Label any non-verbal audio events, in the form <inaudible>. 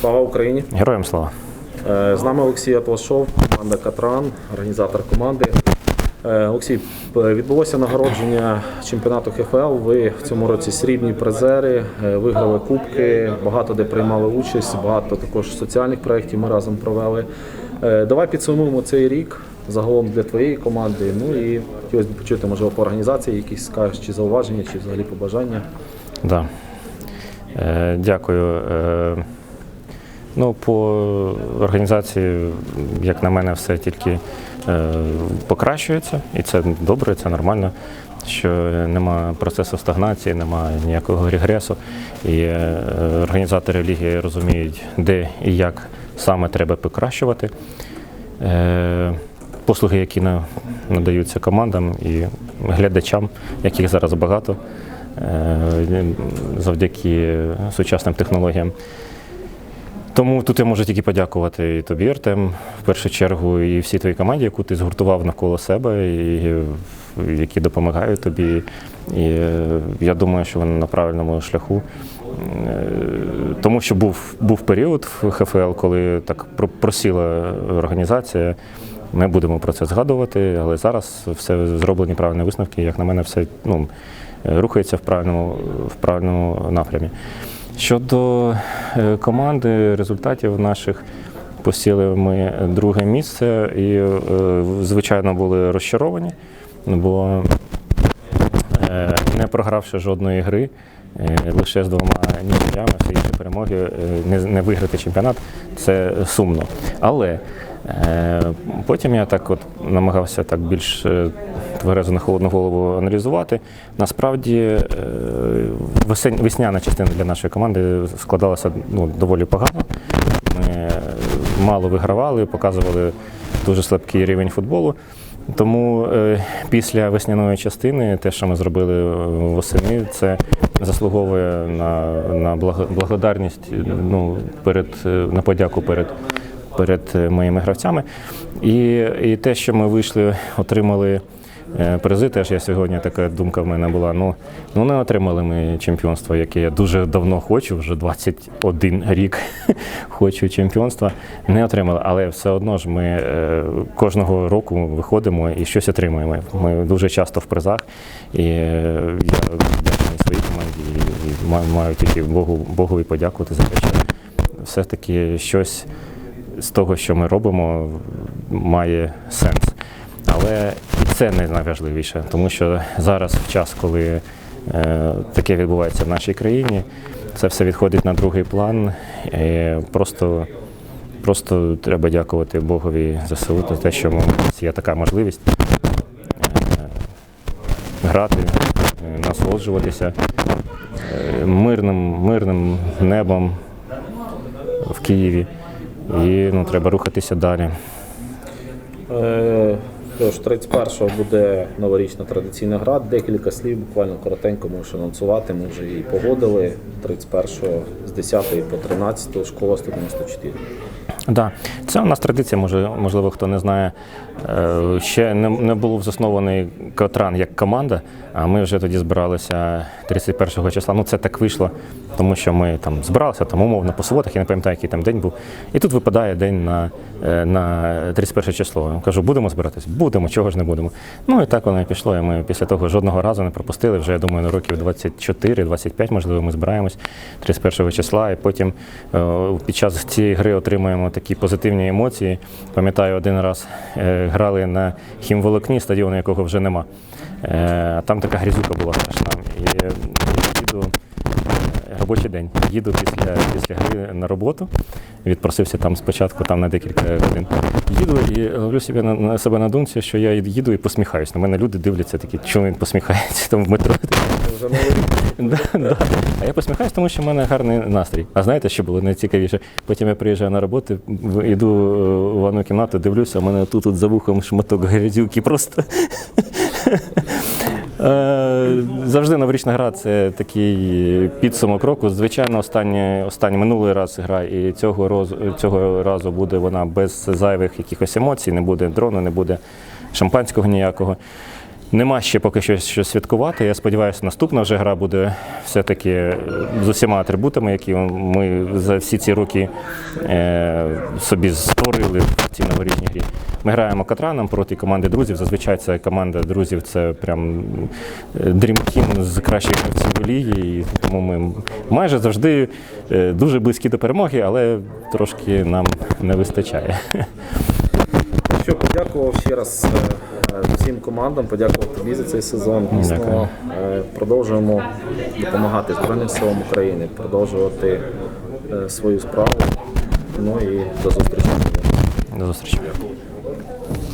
Слава Україні! Героям слава. Е, З нами Олексій Атлашов, команда Катран, організатор команди. Е, Олексій, відбулося нагородження чемпіонату ХФЛ. Ви в цьому році срібні призери, е, виграли кубки, багато де приймали участь, багато також соціальних проєктів ми разом провели. Е, Давай підсумуємо цей рік загалом для твоєї команди. Ну і хотілося б почути, можливо, по організації якісь скажеш, чи зауваження, чи взагалі побажання. Да. Е, дякую. Е, ну, по організації, як на мене, все тільки е, покращується, і це добре, це нормально. Що нема процесу стагнації, немає ніякого регресу. І організатори ліги розуміють, де і як саме треба покращувати. Послуги, які надаються командам і глядачам, яких зараз багато, завдяки сучасним технологіям. Тому тут я можу тільки подякувати і тобі, Артем, в першу чергу, і всій твоїй команді, яку ти згуртував навколо себе, і які допомагають тобі. І е, я думаю, що вони на правильному шляху. Е, Тому що був, був період в ХФЛ, коли так просіла організація. Ми будемо про це згадувати, але зараз все зроблені правильні висновки. Як на мене, все ну, е, рухається в правильному, в правильному напрямі. Щодо е, команди, результатів наших посіли ми друге місце і, е, звичайно, були розчаровані, бо не програвши жодної гри, лише з двома нічиями, всі інші перемоги, не, виграти чемпіонат це сумно. Але потім я так от намагався так більш е, тверезо на холодну голову аналізувати. Насправді е, весняна частина для нашої команди складалася ну, доволі погано. Ми е, мало вигравали, показували дуже слабкий рівень футболу. Тому е, після весняної частини, те, що ми зробили е, восени, це заслуговує на, на благодарність, е, ну, перед, е, на подяку перед, перед е, моїми гравцями. І, і те, що ми вийшли, отримали е, призи, теж я сьогодні така думка в мене була. Ну, ну не отримали ми чемпіонство, яке я дуже давно хочу, вже 21 рік <laughs> хочу чемпіонства. Не отримали, але все одно ж ми е, кожного року виходимо і щось отримуємо. Ми дуже часто в призах, і я своїй команді і, маю тільки Богу, Богові подякувати за те, що все-таки щось з того, що ми робимо, має сенс. Але і це найважливіше, тому що зараз, в час, коли е, таке відбувається в нашій країні, це все відходить на другий план. І просто, просто треба дякувати Богові за ЗСУ за те, що є така можливість е, грати, е, насолоджуватися е, мирним, мирним небом в Києві. І ну, треба рухатися далі. Е, Тож, 31-го буде новорічна традиційна гра. Декілька слів, буквально коротенько можеш анонсувати. Ми вже її погодили. 31-го з 10 по 13 школа 194. Да, це у нас традиція, може, можливо, хто не знає. Е, Ще не, не був заснований Катран як команда, а ми вже тоді збиралися 31 числа. Ну, це так вийшло, тому що ми там збиралися там умовно по суботах, я не пам'ятаю, який там день був. І тут випадає день на, е, на 31 число. Кажу, будемо збиратись? Будемо, чого ж не будемо. Ну і так воно і пішло. І ми після того жодного разу не пропустили. Вже я думаю, на років 24-25, можливо, ми збираємось 31 числа, і потім е, під час цієї гри отримуємо такі позитивні емоції. Пам'ятаю, один раз е, грали на хімволокні, стадіону якого вже нема. Е, там така грізука була страшна. І е, робочий день. Їду після, після гри на роботу. Відпросився там спочатку там на декілька годин. Їду і ловлю себе на, на себе на думці, що я їду і посміхаюсь. На мене люди дивляться такі, чому він посміхається там в метро. <laughs> Да, да. А я посміхаюсь, тому що в мене гарний настрій. А знаєте, що було найцікавіше? Потім я приїжджаю на роботу, йду е, в ванну кімнату, дивлюся, а в мене тут от за вухом шматок грязюки просто. Е, Завжди новорічна гра це такий підсумок року. Звичайно, останній, останній минулий раз гра, і цього, роз, цього разу буде вона без зайвих якихось емоцій, не буде дрону, не буде шампанського ніякого. Нема ще поки що що святкувати. Я сподіваюся, наступна вже гра буде все-таки з усіма атрибутами, які ми за всі ці роки е, собі створили в цій новорічній грі. Ми граємо катраном проти команди друзів. Зазвичай це команда друзів, це прям е, дрімкін з кращих гравців ліги. І тому ми майже завжди е, дуже близькі до перемоги, але трошки нам не вистачає. <laughs> Що подякував ще раз е, е, всім командам, подякував тобі за цей сезон. Дійсно, Дякую. е, продовжуємо допомагати Збройним силам України, продовжувати е, свою справу. Ну і до зустрічі. До зустрічі.